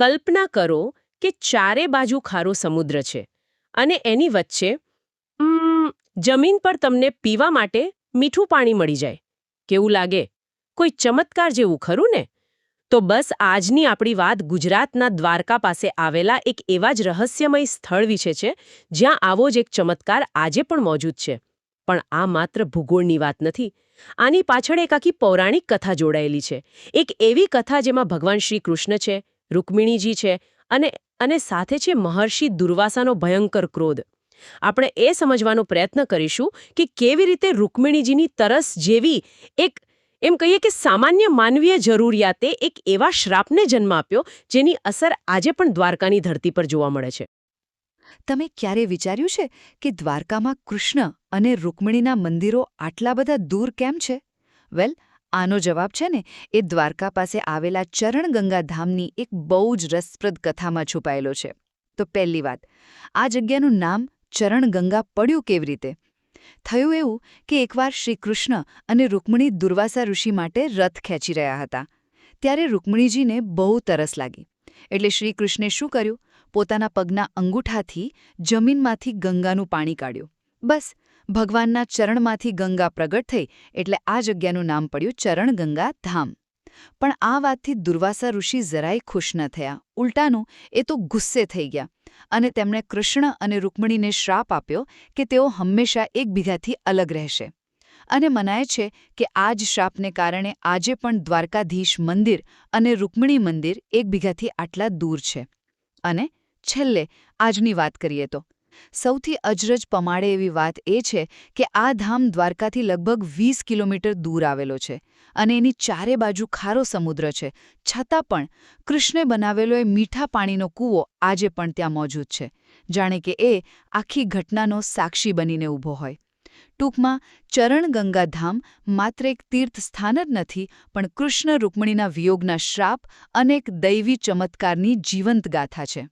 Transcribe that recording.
કલ્પના કરો કે ચારે બાજુ ખારો સમુદ્ર છે અને એની વચ્ચે જમીન પર તમને પીવા માટે મીઠું પાણી મળી જાય. કેવું લાગે? કોઈ ચમત્કાર જેવું ખરું ને? તો બસ આજની આપણી વાત ગુજરાતના દ્વારકા પાસે આવેલા એક એવા જ રહસ્યમય સ્થળ વિશે છે, જ્યાં આવો જ એક ચમત્કાર આજે પણ મોજૂદ છે. પણ આ માત્ર ભૂગોળની વાત નથી. આની પાછળ એક આખી પૌરાણિક કથા જોડાયેલી છે. એક એવી કથા જેમાં ભગવાન શ્રી કૃષ્ણ છે રૂકમિણીજી છે અને અને સાથે છે મહર્ષિ દુર્વાસાનો ભયંકર ક્રોધ. આપણે એ સમજવાનો પ્રયત્ન કરીશું કે કેવી રીતે રૂકમિણીજીની તરસ જેવી એક, એમ કહીએ કે સામાન્ય માનવીય જરૂરિયાતે એક એવા શ્રાપને જન્મ આપ્યો જેની અસર આજે પણ દ્વારકાની ધરતી પર જોવા મળે છે. તમે ક્યારે વિચાર્યું છે કે દ્વારકામાં કૃષ્ણ અને રૂકમિણીના મંદિરો આટલા બધા દૂર કેમ છે? વેલ આનો જવાબ છે ને, એ દ્વારકા પાસે આવેલા ચરણગંગા ધામની એક બહુ જ રસપ્રદ કથામાં છુપાયેલો છે. તો પહેલી વાત, આ જગ્યાનું નામ ચરણગંગા પડ્યું કેવી રીતે? થયું એવું કે એકવાર શ્રી કૃષ્ણ અને રૂકમણી દુર્વાસા ઋષિ માટે રથ ખેંચી રહ્યા હતા. ત્યારે રૂકમણીજીને બહુ તરસ લાગી. એટલે શ્રી કૃષ્ણે શું કર્યું? પોતાના પગના અંગૂઠાથી જમીનમાંથી ગંગાનું પાણી કાઢ્યું. બસ ભગવાનના ચરણમાંથી ગંગા પ્રગટ થઈ, એટલે આ જગ્યાનું નામ પડ્યું ચરણગંગા ધામ પણ આ વાતથી દુર્વાસા ઋષિ જરાય ખુશ ન થયા. ઉલટાનું, એ તો ગુસ્સે થઈ ગયા. અને તેમણે કૃષ્ણ અને રૂકમણીને શ્રાપ આપ્યો કે તેઓ હંમેશા એકબીજાથી અલગ રહેશે. અને મનાય છે કે આ જ શ્રાપને કારણે આજે પણ દ્વારકાધીશ મંદિર અને રૂકમણી મંદિર એકબીજાથી આટલા દૂર છે. અને છેલ્લે, આજની વાત કરીએ તો સૌથી અજરજ પમાડે એવી વાત એ છે કે આ ધામ દ્વારકાથી લગભગ વીસ કિલોમીટર દૂર આવેલો છે અને એની ચારે બાજુ ખારો સમુદ્ર છે. છતાં પણ કૃષ્ણે બનાવેલો એ મીઠા પાણીનો કૂવો આજે પણ ત્યાં મોજૂદ છે. જાણે કે એ આખી ઘટનાનો સાક્ષી બનીને ઊભો હોય. ટૂંકમાં ચરણ ગંગાધામ માત્ર એક તીર્થ સ્થાન જ નથી, પણ કૃષ્ણ રૂકમણીના વિયોગના શ્રાપ અને એક દૈવી ચમત્કારની જીવંત ગાથા છે.